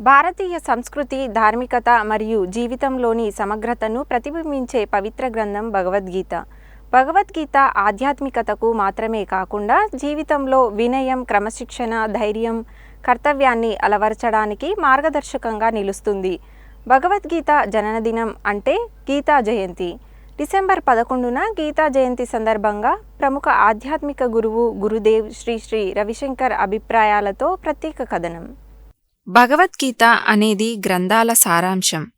భారతీయ సంస్కృతి ధార్మికత మరియు జీవితంలోని సమగ్రతను ప్రతిబింబించే పవిత్ర గ్రంథం భగవద్గీత. భగవద్గీత ఆధ్యాత్మికతకు మాత్రమే కాకుండా జీవితంలో వినయం క్రమశిక్షణ ధైర్యం కర్తవ్యాన్ని అలవర్చడానికి మార్గదర్శకంగా నిలుస్తుంది. భగవద్గీత జననదినం అంటే గీతా జయంతి. డిసెంబర్ పదకొండున గీతా జయంతి సందర్భంగా ప్రముఖ ఆధ్యాత్మిక గురువు గురుదేవ్ శ్రీ శ్రీ రవిశంకర్ అభిప్రాయాలతో ప్రత్యేక కథనం. భగవద్గీత అనేది గ్రంథాల సారాంశం.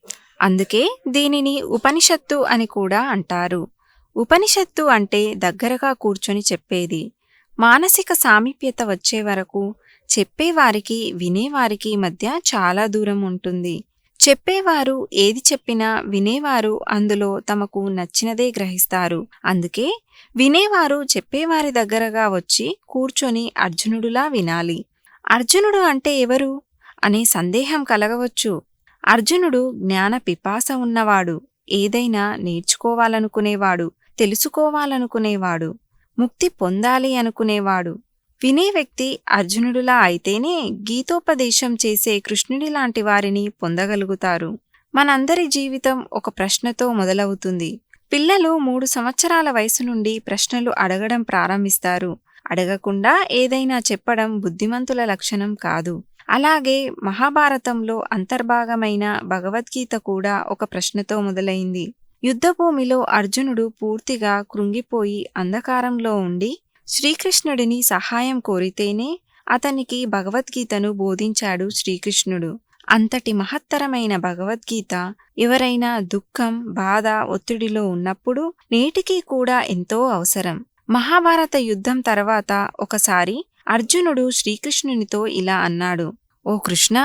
అందుకే దీనిని ఉపనిషత్తు అని కూడా అంటారు. ఉపనిషత్తు అంటే దగ్గరగా కూర్చొని చెప్పేది. మానసిక సామీప్యత వచ్చే వరకు చెప్పేవారికి వినేవారికి మధ్య చాలా దూరం ఉంటుంది. చెప్పేవారు ఏది చెప్పినా వినేవారు అందులో తమకు నచ్చినదే గ్రహిస్తారు. అందుకే వినేవారు చెప్పేవారి దగ్గరగా వచ్చి కూర్చొని అర్జునుడులా వినాలి. అర్జునుడు అంటే ఎవరు? అనే సందేహం కలగవచ్చు. అర్జునుడు జ్ఞాన పిపాస ఉన్నవాడు. ఏదైనా నేర్చుకోవాలనుకునేవాడు. తెలుసుకోవాలనుకునేవాడు. ముక్తి పొందాలి అనుకునేవాడు. వినే వ్యక్తి అర్జునుడిలా అయితేనే గీతోపదేశం చేసే కృష్ణుడి లాంటి వారిని పొందగలుగుతారు. మనందరి జీవితం ఒక ప్రశ్నతో మొదలవుతుంది. పిల్లలు మూడు సంవత్సరాల వయసు నుండి ప్రశ్నలు అడగడం ప్రారంభిస్తారు. అడగకుండా ఏదైనా చెప్పడం బుద్ధిమంతుల లక్షణం కాదు. అలాగే మహాభారతంలో అంతర్భాగమైన భగవద్గీత కూడా ఒక ప్రశ్నతో మొదలైంది. యుద్ధభూమిలో అర్జునుడు పూర్తిగా కృంగిపోయి అంధకారంలో ఉండి శ్రీకృష్ణుడిని సహాయం కోరితేనే అతనికి భగవద్గీతను బోధించాడు శ్రీకృష్ణుడు. అంతటి మహత్తరమైన భగవద్గీత ఎవరైనా దుఃఖం బాధ ఒత్తిడిలో ఉన్నప్పుడు నేటికి కూడా ఎంతో అవసరం. మహాభారత యుద్ధం తర్వాత ఒకసారి అర్జునుడు శ్రీకృష్ణునితో ఇలా అన్నాడు ఓ కృష్ణ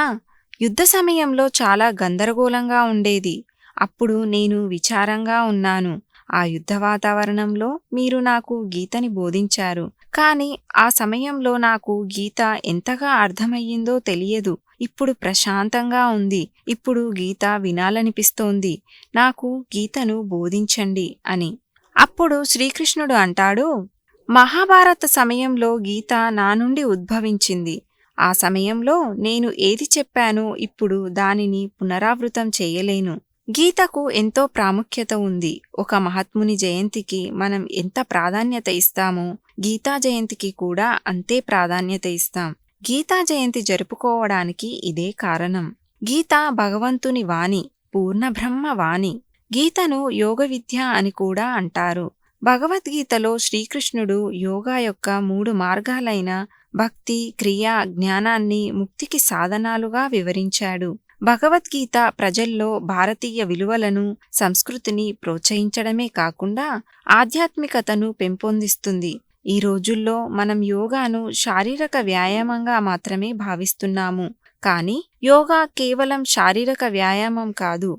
యుద్ధ సమయంలో చాలా గందరగోళంగా ఉండేది. అప్పుడు నేను విచారంగా ఉన్నాను. ఆ యుద్ధ వాతావరణంలో మీరు నాకు గీతని బోధించారు. కానీ ఆ సమయంలో నాకు గీత ఎంతగా అర్థమయ్యిందో తెలియదు. ఇప్పుడు ప్రశాంతంగా ఉంది. ఇప్పుడు గీత వినాలనిపిస్తోంది. నాకు గీతను బోధించండి అని. అప్పుడు శ్రీకృష్ణుడు అంటాడు మహాభారత సమయంలో గీత నా నుండి ఉద్భవించింది. ఆ సమయంలో నేను ఏది చెప్పానో ఇప్పుడు దానిని పునరావృతం చేయలేను. గీతకు ఎంతో ప్రాముఖ్యత ఉంది. ఒక మహాత్ముని జయంతికి మనం ఎంత ప్రాధాన్యత ఇస్తామో గీతా జయంతికి కూడా అంతే ప్రాధాన్యత ఇస్తాం. గీతా జయంతి జరుపుకోవడానికి ఇదే కారణం. గీత భగవంతుని వాణి పూర్ణబ్రహ్మ వాణి. గీతను యోగ విద్య అని కూడా అంటారు. భగవద్గీతలో శ్రీకృష్ణుడు యోగా యొక్క మూడు మార్గాలైన భక్తి క్రియ జ్ఞానాన్ని ముక్తికి సాధనాలుగా వివరించాడు. భగవద్గీత ప్రజల్లో భారతీయ విలువలను సంస్కృతిని ప్రోత్సహించడమే కాకుండా ఆధ్యాత్మికతను పెంపొందిస్తుంది. ఈ రోజుల్లో మనం యోగాను శారీరక వ్యాయామంగా మాత్రమే భావిస్తున్నాము. కానీ యోగా కేవలం శారీరక వ్యాయామం కాదు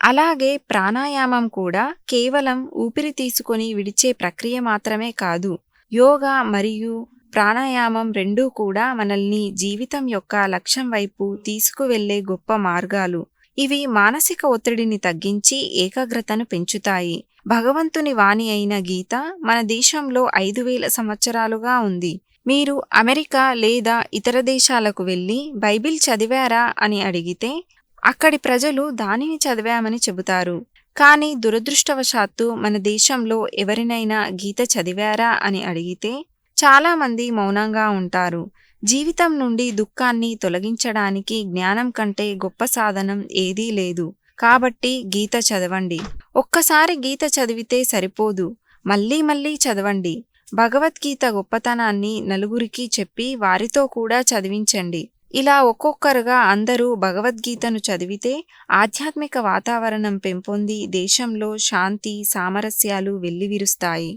అలాగే ప్రాణాయామం కూడా కేవలం ఊపిరి తీసుకొని విడిచే ప్రక్రియ మాత్రమే కాదు. యోగా మరియు ప్రాణాయామం రెండూ కూడా మనల్ని జీవితం యొక్క లక్ష్యం వైపు తీసుకువెళ్ళే గొప్ప మార్గాలు. ఇవి మానసిక ఒత్తిడిని తగ్గించి ఏకాగ్రతను పెంచుతాయి. భగవంతుని వాణి అయిన గీత మన దేశంలో ఐదు వేల సంవత్సరాలుగా ఉంది. మీరు అమెరికా లేదా ఇతర దేశాలకు వెళ్ళి బైబిల్ చదివారా అని అడిగితే అక్కడి ప్రజలు దానిని చదివామని చెబుతారు. కానీ దురదృష్టవశాత్తు మన దేశంలో ఎవరినైనా గీత చదివారా అని అడిగితే చాలామంది మౌనంగా ఉంటారు. జీవితం నుండి దుఃఖాన్ని తొలగించడానికి జ్ఞానం కంటే గొప్ప సాధనం ఏదీ లేదు. కాబట్టి గీత చదవండి. ఒక్కసారి గీత చదివితే సరిపోదు. మళ్ళీ మళ్ళీ చదవండి. భగవద్గీత గొప్పతనాన్ని నలుగురికి చెప్పి వారితో కూడా చదివించండి. ఇలా ఒక్కొక్కరుగా అందరూ భగవద్గీతను చదివితే ఆధ్యాత్మిక వాతావరణం పెంపొంది దేశంలో శాంతి సామరస్యాలు వెల్లివిరుస్తాయి.